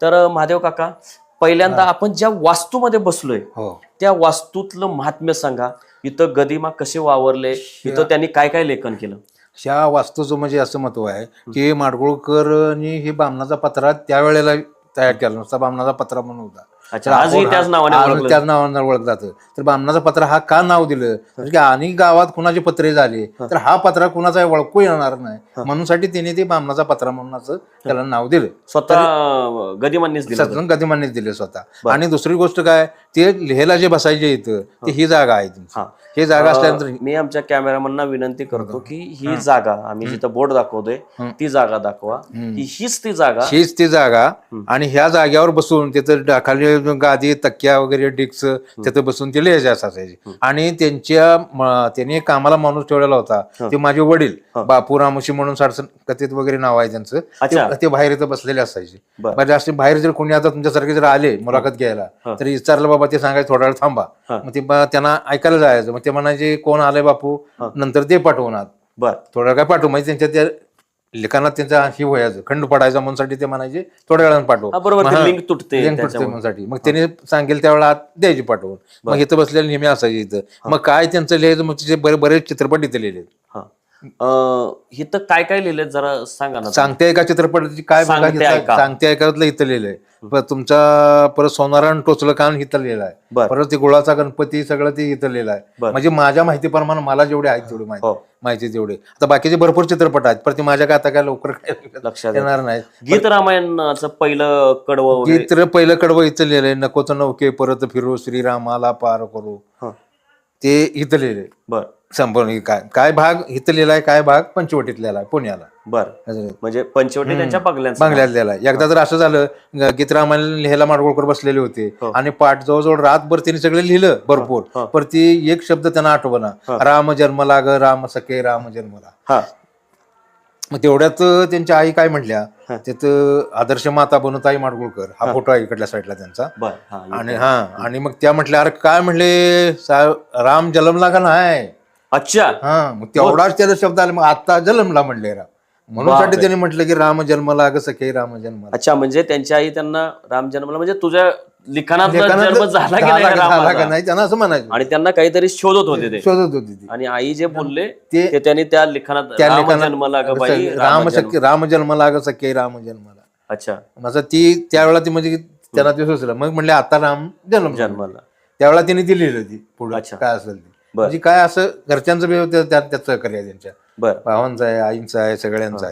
तर महादेव काका पहिल्यांदा आपण ज्या वास्तूमध्ये बसलोय हो. त्या वास्तूतलं महात्म्य सांगा. इथं गदिमा कसे वावरले इथं त्यांनी काय काय लेखन केलं? ह्या वास्तूचं म्हणजे असं महत्त्व आहे की माडगुळकरनी हे बामणाचा पत्रा त्यावेळेला तयार केला नुसता बामणाचा पत्रा म्हणून होता. अच्छा आजही त्याच नावाने आज ओळखलं त्याच नावाने ओळखलं जातं. तर बामणाचा पत्रा हा का नाव दिलं? की आणि गावात कुणाचे पत्रे झाले? तर हा पत्रा कुणाचा ओळखू येणार नाही. म्हणून साठी तिने ते बामणाचा पत्रा म्हणून असं त्याला नाव दिलं. स्वतः अं, गदिमांनीच दिलं स्वतः. आणि दुसरी गोष्ट काय? ते लेहला जे बसायचे इथं ते ही जागा आहे हा. जागा असल्यानंतर मी आमच्या कॅमेरामॅनना विनंती करतो की ही जागा आम्ही जिथं बोर्ड दाखवतोय ती जागा दाखवा. हीच ती जागा हीच ती जागा आणि ह्या जाग्यावर बसून तिथं खाली गादी तक्क्या वगैरे डिक्स तिथं बसून ते लिहायचे असायचे. आणि त्यांच्या त्यांनी कामाला माणूस ठेवलेला होता. ते माझे वडील बापू रामोशी म्हणून साडसन कथित वगैरे नाव आहे त्यांचं. ते- बाहेर इथं बसलेले असायचे. म्हणजे असे बाहेर जर कोणी आता तुमच्यासारखे जर आले मुलाखत घ्यायला तर विचारलं बाबा ते सांगायचं थोडा वेळ थांबा. मग ते त्यांना ऐकायला जायचं. मग ते म्हणायचे कोण आलंय बापू? नंतर ते पाठवणार. बर. थोडा काय पाठवू? म्हणजे त्यांच्या त्या लिखाणात त्यांचा ही व्हायचं खंड पडायचा म्हणून ते म्हणायचे थोड्या वेळानं पाठवू बरोबर, मग ते तुटते त्याच्यामुळे. त्याने सांगेल त्यावेळेला आत द्यायची पाठवून. मग इथं बसलेले नेहमी असायचे इथं. मग काय त्यांचं लिहायचं मग तिचे बरे बरेच चित्रपट इथे लिहिले हा. इथं काय काय लिहिलंय जरा सांगा ना सांगते ऐका चित्रपटाची काय सांगते इथं- ऐका. सांगते ऐकातलं इथं लिहिलंय. पण तुमचा परत सोनारायण टोचलं कान इथं लिहिलं आहे बर. परत ते गुळाचा गणपती सगळं ते इथं लिहिलं आहे बर. म्हणजे माझ्या माहितीप्रमाणे मला जेवढे आहेत तेवढे माहिती. हो. माहिती तेवढे. आता बाकीचे भरपूर चित्रपट आहेत. पण ते माझ्या काय आता काय लवकर काय लक्षात येत. येणार नाही. गीत रामायणाचं पहिलं कडवं वगैरे. गीत पहिलं कडवं इथं लिहिलंय. नकोच नौके परत फिरू श्रीरामाला पार करू. हा. ते इथं लिहिलंय. बर. संपूर्ण काय काय भाग इथं लिहिलाय काय भाग पंचवटीत लिहिलाय पुण्याला. बर. म्हणजे पंचवटी त्यांच्या बंगल्यांचं बांगल्यात लिहिलाय एकदा तर असं झालं ग- गीतरामाला लिहायला माडगोळकर बसलेले होते हो. आणि पाठ जवळजवळ रातभर त्यांनी सगळं लिहिलं भरपूर. पण ती एक शब्द त्यांना आठवना. राम जन्मला ग राम सखे राम जन्मला. हा. मग तेवढ्यात त्यांच्या आई काय म्हटल्या तिथं आदर्श माता बनताई माडगुळकर. हा फोटो आहे इकडल्या साईडला त्यांचा. बर हा आणि हा आणि मग त्या म्हटल्या अरे काय म्हणले सा- राम जन्मला का नाही? अच्छा. हा मग तेवढाच त्याला शब्द आला मग आता जन्मला म्हणले राम. म्हणून साठी त्यांनी म्हटलं की राम जन्मला ग सखे राम जन्मला अच्छा म्हणजे त्यांची आई त्यांना राम जन्मला म्हणजे तुझ्या लिखाणात लेखनात जन्म झाला की नाही का- झाला का रामाचा? नाही त्यांना असं म्हणायचं. आणि त्यांना काहीतरी शोधत होते ते. शोधत होती ती. आणि आई जे बोलले ते- ते त्यांनी त्या लिखाणात त्या राम जन्मला ग बाई राम राम जन्म- सखे राम जन्मला ग सखे राम जन्मला अच्छा माझा ती त्यावेळेला ती म्हणजे त्यांना ते सुचलं मग म्हणले आता राम जन्म जन्मला. त्यावेळेला तिने ती लिहिलं ती पुढे अच्छा. काय असेल ती. म्हणजे काय असं घरच्यांचं बी होतं, त्यात त्यात सहकार्य आहे त्यांच्या बर. भावांचं आहे आईंचं आहे सगळ्यांचं आहे.